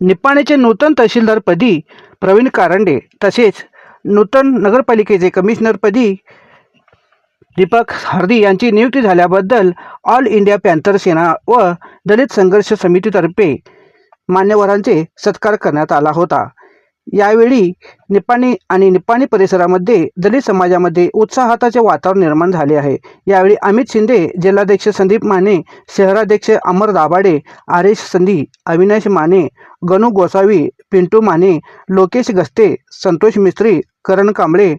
निपाणीचे नूतन तहसीलदारपदी प्रवीण कारंडे तसेच नूतन नगरपालिकेचे कमिशनरपदी दीपक हार्दी यांची नियुक्ती झाल्याबद्दल ऑल इंडिया पॅन्थर सेना व दलित संघर्ष समितीतर्फे मान्यवरांचे सत्कार करण्यात आला होता. यावेळी निपाणी आणि निपाणी परिसरामध्ये दलित समाजामध्ये उत्साहाताचे वातावरण निर्माण झाले आहे. यावेळी अमित शिंदे जिल्हाध्यक्ष संदीप माने शहराध्यक्ष अमर दाभाडे आरेश संधी अविनाश माने गणू गोसावी पिंटू माने लोकेश गस्ते संतोष मिस्त्री करण कांबळे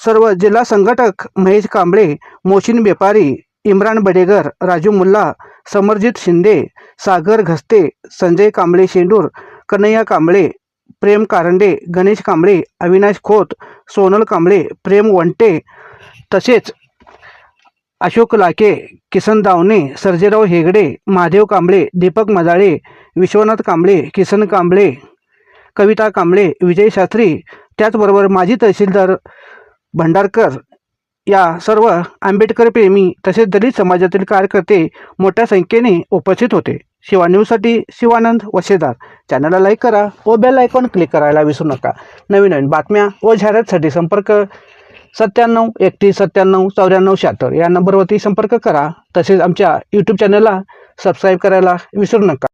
सर्व जिल्हा संघटक महेश कांबळे मोशिन बेपारी इम्रान बडेगर राजू मुल्ला समरजित शिंदे सागर घस्ते संजय कांबळे शेंडूर कन्हैया कांबळे प्रेम कारंडे गणेश कांबळे अविनाश खोत सोनल कांबळे प्रेम वंटे तसेच अशोक लाके किसन दावणे सर्जेराव हेगडे महादेव कांबळे दीपक मजाळे विश्वनाथ कांबळे किसन कांबळे कविता कांबळे विजय शास्त्री त्याचबरोबर माजी तहसीलदार भंडारकर या सर्व आंबेडकर प्रेमी तसेच दलित समाजातील कार्यकर्ते मोठ्या संख्येने उपस्थित होते. शिवा न्यूजसाठी शिवानंद वशेदार. चॅनलला लाईक करा व बेल आयकॉन क्लिक करायला विसरू नका. नवीन नवीन बातम्या व जाहिरातसाठी संपर्क सत्त्याण्णव एकतीस सत्त्याण्णव चौऱ्याण्णव शहात्तर या नंबरवरती संपर्क करा. तसेच आमच्या यूट्यूब चॅनलला सबस्क्राईब करायला विसरू नका.